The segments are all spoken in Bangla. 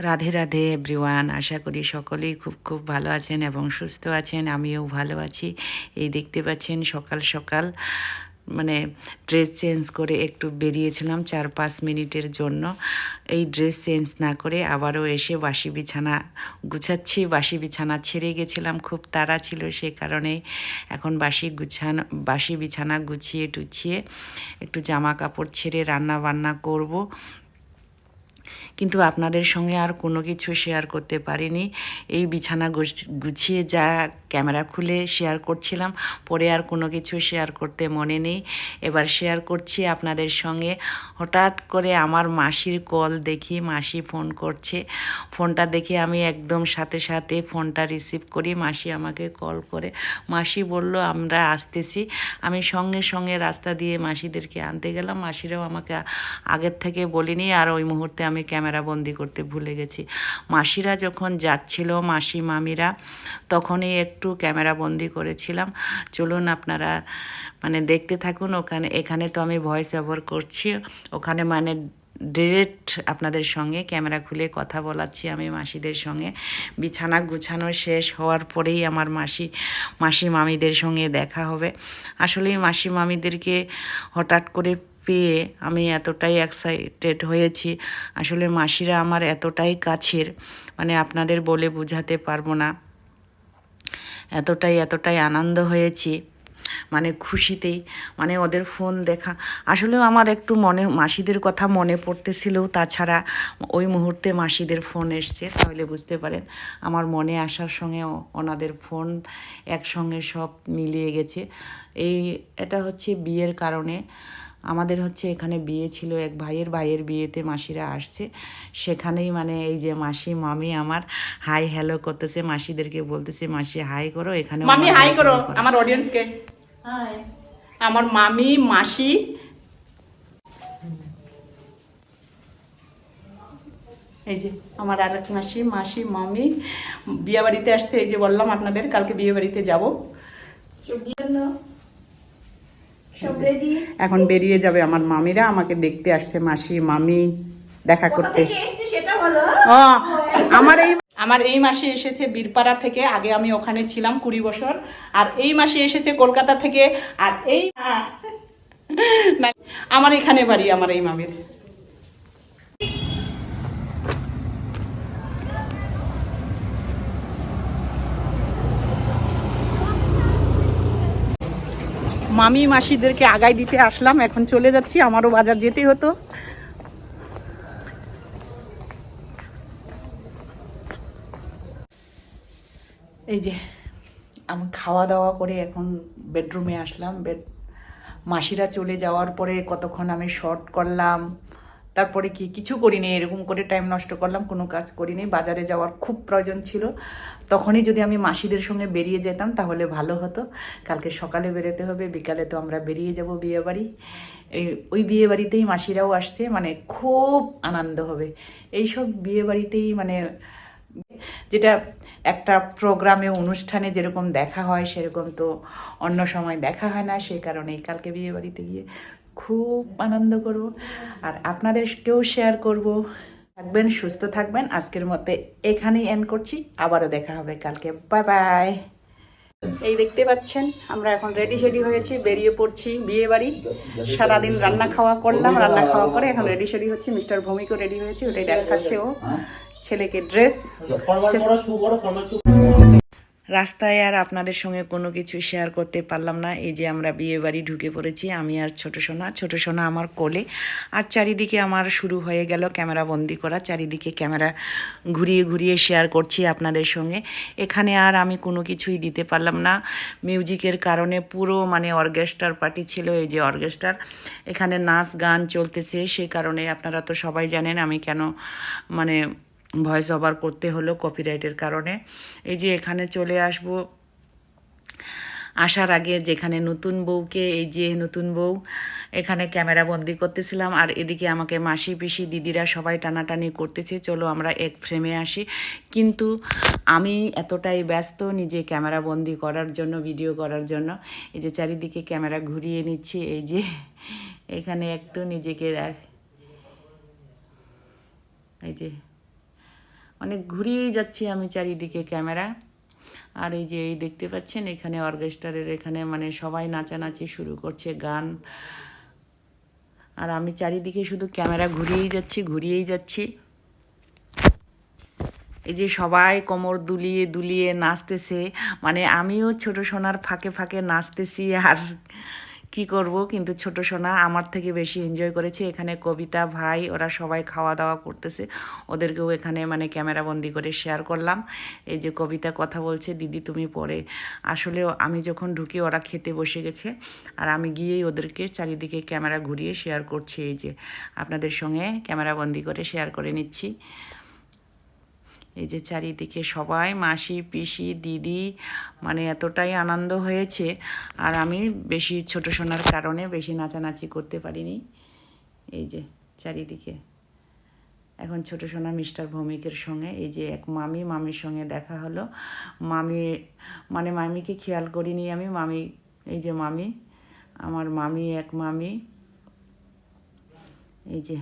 রাধে রাধে এভরিওয়ান আশা করি সকলেই খুব খুব ভালো আছেন এবং সুস্থ আছেন। আমিও ভালো আছি। এই দেখতে পাচ্ছেন সকাল সকাল। মানে ড্রেস চেঞ্জ করে একটু বেরিয়েছিলাম চার, পাঁচ মিনিটের জন্য। এই ড্রেস চেঞ্জ না করে আবারও এসে বাসি বিছানা গুছাচ্ছি। বাসি বিছানা ছেড়ে গেছিলাম। খুব তাড়া ছিল সে কারণে এখন বাসি গুছানো, বাসি বিছানা গুছিয়ে টুছিয়ে একটু জামা কাপড় ছেড়ে রান্না বান্না করব। কিন্তু আপনাদের সঙ্গে আর কোনো কিছু শেয়ার করতে পারিনি। এই বিছানা গুছ- গুছিয়ে যা ক্যামেরা খুলে শেয়ার করছিলাম, পরে আর কোনো কিছু শেয়ার করতে মনে নেই। এবার শেয়ার করছি আপনাদের সঙ্গে। হঠাৎ করে আমার মাসির কল দেখি, মাসি ফোন করছে। ফোনটা দেখে আমি একদম সাথে সাথে ফোনটা রিসিভ করি। মাসি আমাকে কল করে। মাসি বলল, আমরা আসতেছি। আমি সঙ্গে সঙ্গে রাস্তা দিয়ে মাসিদেরকে আনতে গেলাম। মাসিরাও আমাকে আগের থেকে বলিনি। আর ওই মুহূর্তে আমি ক্যামেরা বন্দি করতে ভুলে গেছি। মাসিরা যখন যাচ্ছিল, মাসি মামিরা, তখনই একটু ক্যামেরা বন্দি করেছিলাম। চলুন আপনারা মানে দেখতে থাকুন, ওখানে, এখানে তো আমি ভয়েস ওভার করছি। ওখানে মানে ডিরেক্ট আপনাদের সঙ্গে ক্যামেরা খুলে কথা বলাচ্ছি আমি মাসিদের সঙ্গে। বিছানা গুছানো শেষ হওয়ার পরেই আমার মাসি মাসি মামিদের সঙ্গে দেখা হবে। আসলে মাসি মামিদেরকে হঠাৎ করে পেয়ে আমি এতটাই এক্সাইটেড হয়েছি। আসলে মাসিরা আমার এতটাই কাছের মানে আপনাদের বলে বোঝাতে পারব না। এতটাই এতটাই আনন্দ হয়েছি মানে খুশিতেই মানে ওদের ফোন দেখা। আসলে আমার একটু মনে, মাসিদের কথা মনে পড়তেছিলেও তাছাড়া ওই মুহূর্তে মাসিদের ফোন এসছে, তাহলে বুঝতে পারেন। আমার মনে আসার সঙ্গে ওনাদের ফোন একসঙ্গে সব মিলিয়ে গেছে। এই, এটা হচ্ছে বিয়ের কারণে। আমাদের হচ্ছে এখানে বিয়ে ছিল এক ভাইয়ের ভাইয়ের বিয়েতে মাসিরা আসছে। সেখানেই মানে এই যে মাসি মামি আমার হাই হ্যালো করতেছে মাসিদেরকে বলতেছে মাসি হাই করো এখানে মামি হাই করো আমার অডিয়েন্সকে হাই আমার মামি মাসি। এই যে আমার আর এক মাসি মাসি মামি। বিয়ে বাড়িতে আসছে এই যে বললাম আপনাদের কালকে বিয়ে বাড়িতে যাব। এখন বেরিয়ে যাবে আমার মামিরা আমাকে দেখতে আসছে মাসি মামি দেখা করতে। আমার এই আমার এই মাসে এসেছে বীরপাড়া থেকে আগে আমি ওখানে ছিলাম কুড়ি বছর আর এই মাসে এসেছে কলকাতা থেকে আর এই আমার এখানে বাড়ি আমার এই মামির। মামি মাসিদেরকে আগাই দিতে আসলাম, এখন চলে যাচ্ছি, আমারও বাজার যেতে হতো। এই যে, আমি খাওয়া দাওয়া করে এখন বেডরুমে আসলাম বেড মাসিরা চলে যাওয়ার পরে কতক্ষণ আমি শর্ট করলাম তারপরে কি কিছু করিনি, এরকম করে টাইম নষ্ট করলাম, কোনো কাজ করিনি। বাজারে যাওয়ার খুব প্রয়োজন ছিল। তখনই যদি আমি মাসিদের সঙ্গে বেরিয়ে যেতাম, তাহলে ভালো হতো। কালকে সকালে বেরোতে হবে, বিকালে তো আমরা বেরিয়ে যাব বিয়েবাড়ি। এই, ওই বিয়েবাড়িতেই মাসিরাও আসছে মানে খুব আনন্দ হবে। এইসব বিয়ে বাড়িতেই মানে যেটা একটা প্রোগ্রামে, অনুষ্ঠানে যেরকম দেখা হয়, সেরকম তো অন্য সময় দেখা হয় না। সেই কারণেই কালকে বিয়ে বাড়িতে গিয়ে খুব আনন্দ করব আর আপনাদেরকেও শেয়ার করব। থাকবেন সুস্থ থাকবেন। আজকের মধ্যে এখানেই এন্ড করছি। আবারও দেখা হবে কালকে। বাই বাই এই দেখতে পাচ্ছেন আমরা এখন রেডি শেডি হয়েছি বেরিয়ে পড়ছি বিয়ে বাড়ি সারাদিন রান্না খাওয়া করলাম রান্না খাওয়া করে এখন রেডি শেডি হচ্ছে। মিস্টার ভৌমিকও রেডি হয়েছে ওটাই দেখাচ্ছে ও। ছেলেকে ড্রেস রাস্তায় আর আপনাদের সঙ্গে কোনো কিছু শেয়ার করতে পারলাম না। এই যে আমরা বিয়ে বাড়ি ঢুকে পড়েছি, আমি আর ছোট সোনা। ছোট সোনা আমার কোলে। আর চারিদিকে আমার শুরু হয়ে গেল ক্যামেরা বন্দি করা। চারিদিকে ক্যামেরা ঘুরিয়ে ঘুরিয়ে শেয়ার করছি আপনাদের সঙ্গে। এখানে আর আমি কোনো কিছুই দিতে পারলাম না। মিউজিকের কারণে পুরো মানে অর্কেস্ট্রার পার্টি ছিল এই যে অর্কেস্ট্রার এখানে নাচ গান চলতেছে সেই কারণে আপনারা তো সবাই জানেন আমি কেন মানে ভয়েস ওভার করতে হলো কপিরাইটের কারণে। এই যে এখানে চলে আসব, আসার আগে যেখানে নতুন বউকে, এই যে নতুন বউ, এখানে ক্যামেরা বন্দি করতেছিলাম আর এদিকে আমাকে মাসি, পিসি, দিদিরা সবাই টানাটানি করতেছে। চলো আমরা এক ফ্রেমে আসি। কিন্তু আমি এতটাই ব্যস্ত নিজে ক্যামেরা বন্দি করার জন্য ভিডিও করার জন্য। এই যে চারিদিকে ক্যামেরা ঘুরিয়ে নিচ্ছি, এই যে এখানে একটু নিজেকে রাখ এই যে মানে ঘুরিয়েই যাচ্ছি আমি চারিদিকে ক্যামেরা। আর এই যে, এই দেখতে পাচ্ছেন, এখানে অর্কেস্ট্রারের এখানে মানে সবাই নাচানাচি শুরু করছে, গান। আর আমি চারিদিকে শুধু ক্যামেরা ঘুরিয়েই যাচ্ছি ঘুরিয়েই যাচ্ছি। এই যে সবাই কোমর দুলিয়ে দুলিয়ে নাচতেছে মানে আমিও ছোট সোনার ফাঁকে ফাঁকে নাচতেছি আর কি করব? কিন্তু ছোট সোনা আমার থেকে বেশি এনজয় করেছে। এখানে কবিতা, ভাই, ওরা সবাই খাওয়া দাওয়া করতেছে। ওদেরকেও এখানে মানে ক্যামেরা বন্দি করে শেয়ার করলাম। এই যে কবিতা কথা বলছে, দিদি, তুমি পরে আসলে আমি যখন ঢুকি, ওরা খেতে বসে গেছে। আর আমি গিয়েই ওদেরকে চারিদিকে ক্যামেরা ঘুরিয়ে শেয়ার করছি। এই যে আপনাদের সঙ্গে ক্যামেরা বন্দি করে শেয়ার করে নিচ্ছি। এই যে চারিদিকে সবাই, মাসি, পিসি, দিদি মানে এতটাই আনন্দ হয়েছে। আর আমি বেশি ছোট সোনার কারণে বেশি নাচানাচি করতে পারিনি। এই যে চারিদিকে। এখন ছোট সোনা মিস্টার ভৌমিকের সঙ্গে, এই যে এক মামি, মামির সঙ্গে দেখা হলো। মামি মানে মামিকে খেয়াল করিনি আমি, মামি, এই যে মামি, আমার মামি, এক মামি। এই যে,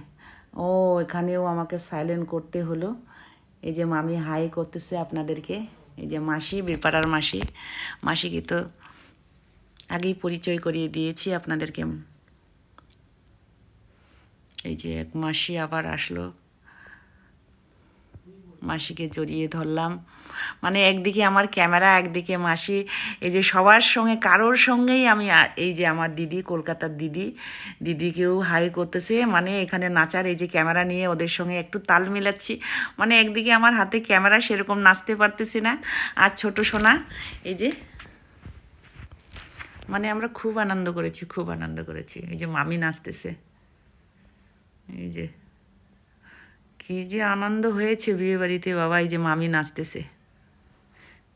ও এখানেও আমাকে সাইলেন্ট করতে হলো। এই যে মামি হাই করতেছে আপনাদেরকে। এই যে মাসি, বেপাড়ার মাসি। মাসিকে তো আগেই পরিচয় করিয়ে দিয়েছি আপনাদেরকে। এই যে এক মাসি আবার আসলো। মাসিকে জড়িয়ে ধরলাম। মানে একদিকে আমার ক্যামেরা, একদিকে মাসি। এই যে সবার সঙ্গে, কারোর সঙ্গেই আমি এই যে আমার দিদি, কলকাতার দিদি, দিদিকেও হাই করতেছে। মানে এখানে নাচার এই যে ক্যামেরা নিয়ে ওদের সঙ্গে একটু তাল মিলাচ্ছি। মানে একদিকে আমার হাতে ক্যামেরা সেরকম নাচতে পারতেছি না। আর ছোট সোনা, এই যে মানে আমরা খুব আনন্দ করেছি, খুব আনন্দ করেছি। এই যে মামি নাচতেছে। এই যে কি যে আনন্দ হয়েছে বিয়ে বাড়িতে বাবা, এই যে মামি নাচতেছে।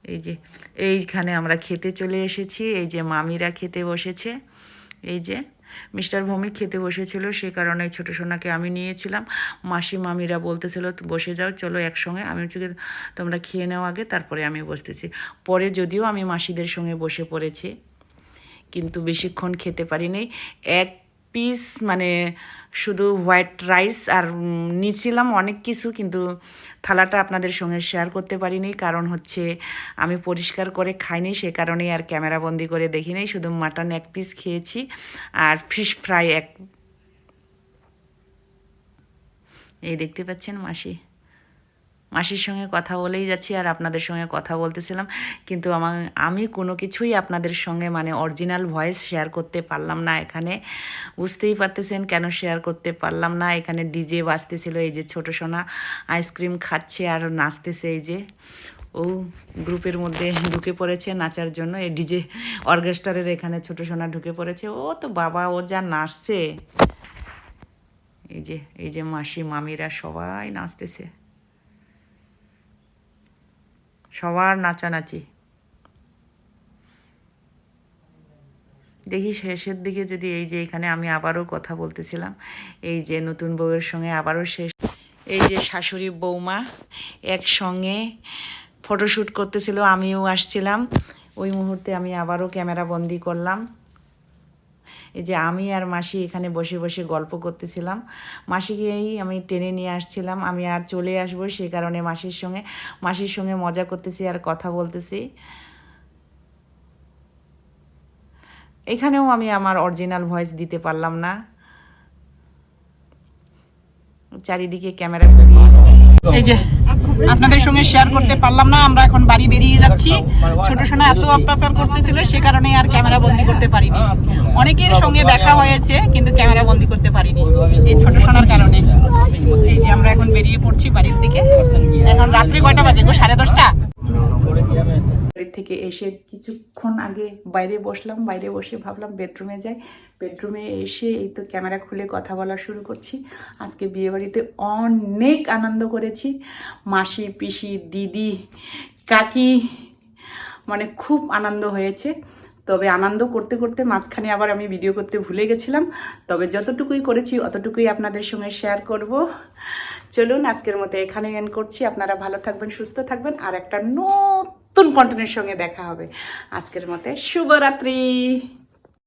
এই যে, এইখানে আমরা খেতে চলে এসেছি। এই যে মামিরা খেতে বসেছে। এই যে মিস্টার ভৌমিক খেতে বসেছিল, সে কারণে ছোট সোনাকে আমি নিয়েছিলাম। মাসি মামিরা বলতেছিল, "তো বসে যাও, চলো একসঙ্গে। আমি হচ্ছে তোমরা খেয়ে নাও আগে, তারপরে আমি বসতেছি। পরে যদিও আমি মাসিদের সঙ্গে বসে পড়েছি, কিন্তু বেশিক্ষণ খেতে পারিনি। এক পিস মানে শুধু হোয়াইট রাইস আর নিয়েছিলাম অনেক কিছু, কিন্তু থালাটা আপনাদের সঙ্গে শেয়ার করতে পারিনি, কারণ হচ্ছে আমি পরিষ্কার করে খাইনি, সে কারণেই আর ক্যামেরা বন্দি করে দেখিনি, শুধু মাটন এক পিস খেয়েছি আর ফিশ ফ্রাই এক এই দেখতে পাচ্ছেন মাসি? মাসির সঙ্গে কথা বলেই যাচ্ছি আর আপনাদের সঙ্গে কথা বলতেছিলাম। কিন্তু আমার, আমি কোনো কিছুই আপনাদের সঙ্গে মানে অরিজিনাল ভয়েস শেয়ার করতে পারলাম না এখানে। বুঝতেই পারতেছেন কেন শেয়ার করতে পারলাম না? এখানে ডিজে বাজতেছিল, এই যে ছোটো সোনা আইসক্রিম খাচ্ছে আর নাচতেছে এই যে। ও গ্রুপের মধ্যে ঢুকে পড়েছে নাচার জন্য। এই ডিজে অর্কেস্ট্রারের এখানে ছোটো সোনা ঢুকে পড়েছে। ও তো বাবা, ও যা নাচছে। এই যে এই যে মাসি, মামিরা সবাই নাচতেছে। সবার নাচানাচি। দেখি শেষের দিকে যদি এই যে এখানে আমি আবারও কথা বলতেছিলাম, এই যে নতুন বউয়ের সঙ্গে আবারও শেষ। এই যে শাশুড়ি বৌমা একসঙ্গে ফটোশ্যুট করতেছিল, আমিও আসছিলাম। ওই মুহূর্তে আমি আবারও ক্যামেরা বন্দি করলাম। এই যে আমি আর মাসি এখানে বসে বসে গল্প করতেছিলাম। মাসিকেই আমি টেনে নিয়ে আসছিলাম। আমি আর চলে আসব সে কারণে মাসির সঙ্গে। মাসির সঙ্গে মজা করতেছি আর কথা বলতেছি। এখানেও আমি আমার অরিজিনাল ভয়েস দিতে পারলাম না। চারিদিকে ক্যামেরা এই যে আপনাদের সঙ্গে শেয়ার করতে পারলাম না, আমরা এখন বাড়ি বেরিয়ে যাচ্ছি। ছোট সোনা এত অত্যাচার করতেছিল, সে কারণে আর ক্যামেরা বন্দি করতে পারিনি। অনেকের সঙ্গে দেখা হয়েছে, কিন্তু ক্যামেরা বন্দি করতে পারিনি। এই ছোট সোনার কারণে। এই যে আমরা এখন বেরিয়ে পড়ছি বাড়ির দিকে। এখন রাত্রে কয়টা বাজে গো? সাড়ে দশটা? থেকে এসে কিছুক্ষণ আগে বাইরে বসলাম, বাইরে বসে ভাবলাম বেডরুমে যাই। বেডরুমে এসে এই তো ক্যামেরা খুলে কথা বলা শুরু করছি। আজকে বিয়েবাড়িতে অনেক আনন্দ করেছি। মাসি, পিসি, দিদি, কাকি মানে খুব আনন্দ হয়েছে। তবে আনন্দ করতে করতে মাঝখানে আবার আমি ভিডিও করতে ভুলে গেছিলাম। তবে যতটুকুই করেছি, অতটুকুই আপনাদের সঙ্গে শেয়ার করব। চলুন আজকের মতো এখানে এন্ড করছি। আপনারা ভালো থাকবেন, সুস্থ থাকবেন। আর একটা নতুন কন্টেন্টের সঙ্গে দেখা হবে। আজকের মতে শুভরাত্রি।